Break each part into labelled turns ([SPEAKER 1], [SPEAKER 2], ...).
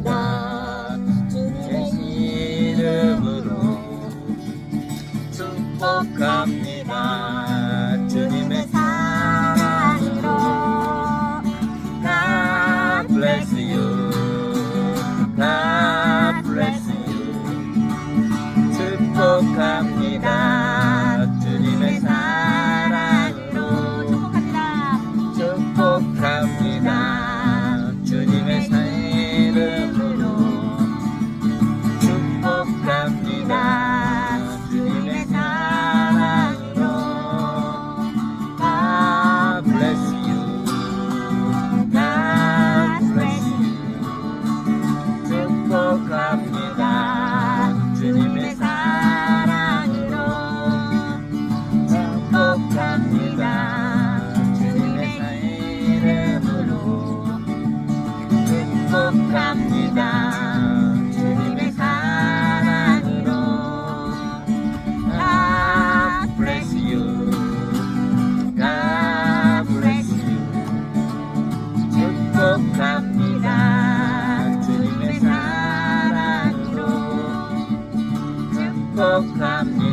[SPEAKER 1] 나옵니다. 주님의 이름으로 축복합니다.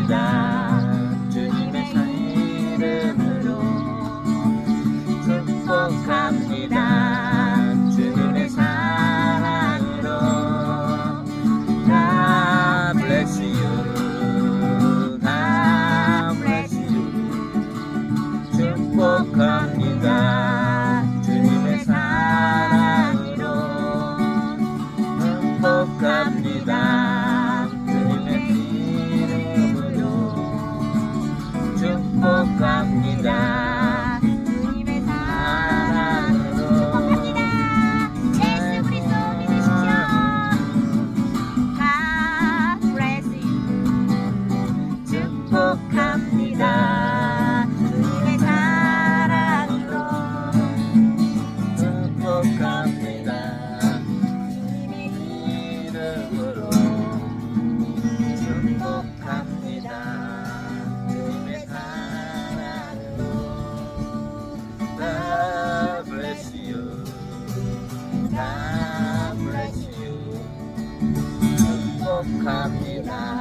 [SPEAKER 1] 呀。 마음으로 축복합니다 주의 사랑으로 God bless you God bless you 축복합니다